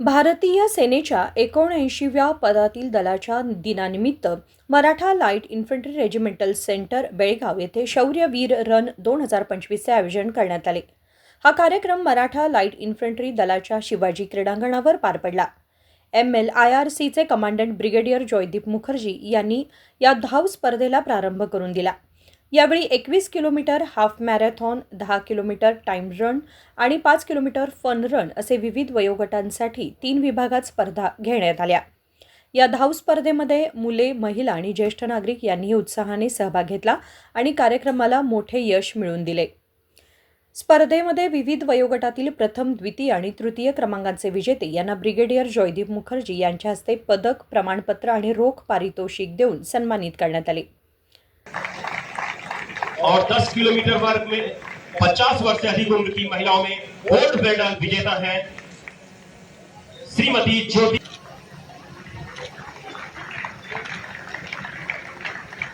भारतीय सेनेच्या एकोणऐंशीव्या पदातील दलाच्या दिनानिमित्त Maratha light infantry regimental centre Belgaum येथे शौर्यवीर रन दोन हजार पंचवीसचे आयोजन करण्यात आले. हा कार्यक्रम मराठा लाइट इन्फंट्री दलाच्या शिवाजी क्रीडांगणावर पार पडला. एम एल आय आर सीचे कमांडंट ब्रिगेडियर जयदीप मुखर्जी यांनी या धाव स्पर्धेला प्रारंभ करून दिला. यावेळी एकवीस किलोमीटर हाफ मॅरेथॉन दहा किलोमीटर टाइम रन आणि पाच किलोमीटर फन रन असे विविध वयोगटांसाठी तीन विभागात स्पर्धा घेण्यात आल्या. या धाव स्पर्धेमध्ये मुले महिला आणि ज्येष्ठ नागरिक यांनीही उत्साहाने सहभाग घेतला आणि कार्यक्रमाला मोठे यश मिळवून दिले. स्पर्धेमध्ये विविध वयोगटातील प्रथम द्वितीय आणि तृतीय क्रमांकाचे विजेते यांना ब्रिगेडियर जयदीप मुखर्जी यांच्या हस्ते पदक प्रमाणपत्र आणि रोख पारितोषिक देऊन सन्मानित करण्यात आले. और 10 किलोमीटर वर्ग में 50 वर्ष से अधिक उम्र की महिलाओं में गोल्ड मेडल विजेता है श्रीमती ज्योति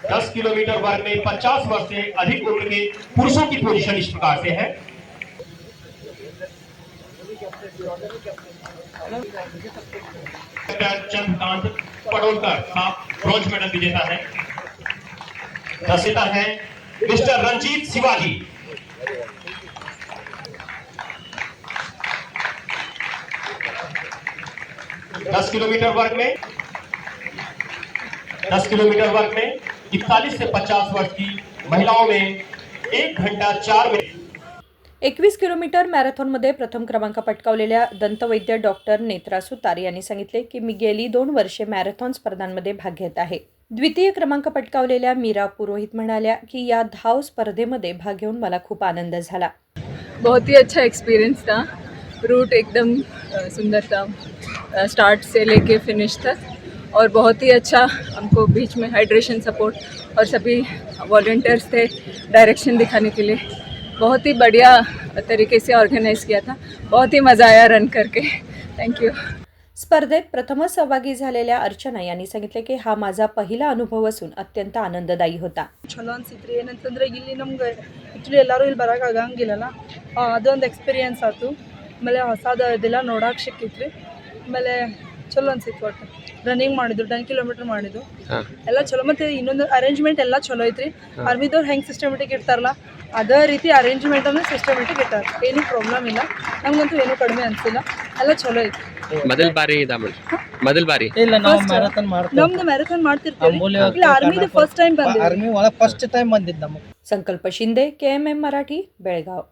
10 किलोमीटर वर्ग में 50 वर्ष से अधिक उम्र के पुरुषों की पोजीशन इस प्रकार से है। चंद्रकांत पडोलकर का ब्रॉन्ज मेडल विजेता है। रसिता है मिस्टर रणजीत शिवाजी दस किलोमीटर वर्ग में दस किलोमीटर वर्ग में इकतालीस से पचास वर्ष की महिलाओं में एक घंटा चार मिनट। एकवीस किलोमीटर मॅरेथॉनमध्ये प्रथम क्रमांक पटकावलेल्या दंतवैद्य डॉक्टर नेत्रा सुतार यांनी सांगितले की मी गेली दोन वर्षे मॅरेथॉन स्पर्धांमध्ये भाग घेत आहे. द्वितीय क्रमांक पटकावलेल्या मीरा पुरोहित म्हणाल्या की या धाव स्पर्धेमध्ये भाग घेऊन मला खूप आनंद झाला. बहुत ही अच्छा एक्सपीरियंस था. रूट एकदम सुंदर था. स्टार्ट से लेके फिनिश तक. और बहुत ही अच्छा हमको बीच में हाइड्रेशन सपोर्ट और सभी वॉल्टियर्स थे डायरेक्शन दिखाने के लिए. बहुत ही बढ़िया तरीके से ऑर्गेनाइज किया था. बहुत ही मज़ा आया रन करके. थैंक यू स्पर्धेत प्रथमच सहभागी झालेल्या अर्चना यांनी सांगितले की हा माझा पहिला अनुभव असून अत्यंत ಆನಂದದಾಯಿ होता ಚಲೋ ಅನ್ಸಿತ್ರಿ ಏನಂತಂದ್ರೆ ಇಲ್ಲಿ ನಮ್ಗೆ ಆ್ಯಕ್ಚುಲಿ ಎಲ್ಲರೂ ಇಲ್ಲಿ ಬರೋಕೆ ಆಗಂಗಿಲ್ಲಲ್ಲ ಆ, ಅದೊಂದು ಎಕ್ಸ್ಪೀರಿಯನ್ಸ್ ಆಯ್ತು ಆಮೇಲೆ ಹೊಸದ ಇದೆಲ್ಲ ನೋಡಕ್ಕೆ ಸಿಕ್ಕಿತ್ರಿ ಆಮೇಲೆ ಚಲೋ ಅನ್ಸಿತ್ತು ಒಟ್ಟು ರನ್ನಿಂಗ್ ಮಾಡಿದ್ರು ಟೆನ್ ಕಿಲೋಮೀಟ್ರ್ ಮಾಡಿದ್ದು ಎಲ್ಲ ಚಲೋ ಮತ್ತು ಇನ್ನೊಂದು ಅರೇಂಜ್ಮೆಂಟ್ ಎಲ್ಲ ಚಲೋ ಐತ್ರಿ ಆರ್ಮಿದವ್ರು ಹೆಂಗೆ ಸಿಸ್ಟಮೆಟಿಕ್ ಇರ್ತಾರಲ್ಲ ಅದೇ ರೀತಿ ಅರೇಂಜ್ಮೆಂಟ್ ಅಂದ್ರೆ ಸಿಸ್ಟಮೆಟಿಕ್ ಇರ್ತಾರೆ ಏನೂ ಪ್ರಾಬ್ಲಮ್ ಇಲ್ಲ ನಮಗಂತೂ ಏನೂ ಕಡಿಮೆ ಅನಿಸಿಲ್ಲ ಎಲ್ಲ ಚಲೋ ಐತಿ. ಮೊದಲ ಬಾರಿ ಇದ ಮೊದಲ ಬಾರಿ. ಇಲ್ಲ ನಾವು ಮ್ಯಾರಥಾನ್ ಮಾಡ್ತೀವಿ. ನಮ್ದು ಮ್ಯಾರಥಾನ್ ಮಾಡ್ತಿರ್ತೀವಿ. ಇಲ್ಲ ಆರ್ಮಿದು ಫಸ್ಟ್ ಟೈಮ್ ಬಂದಿದ್ದೆ ಆರ್ಮಿ ಒಳಗೆ ಫಸ್ಟ್ ಟೈಮ್ ಬಂದಿದ್ದು ನಮಗೆ. ಸಂಕಲ್ಪ ಶಿಂದೆ ಕೆಎಂಎಂ ಮರಾಠಿ ಬೆಳಗಾವ್.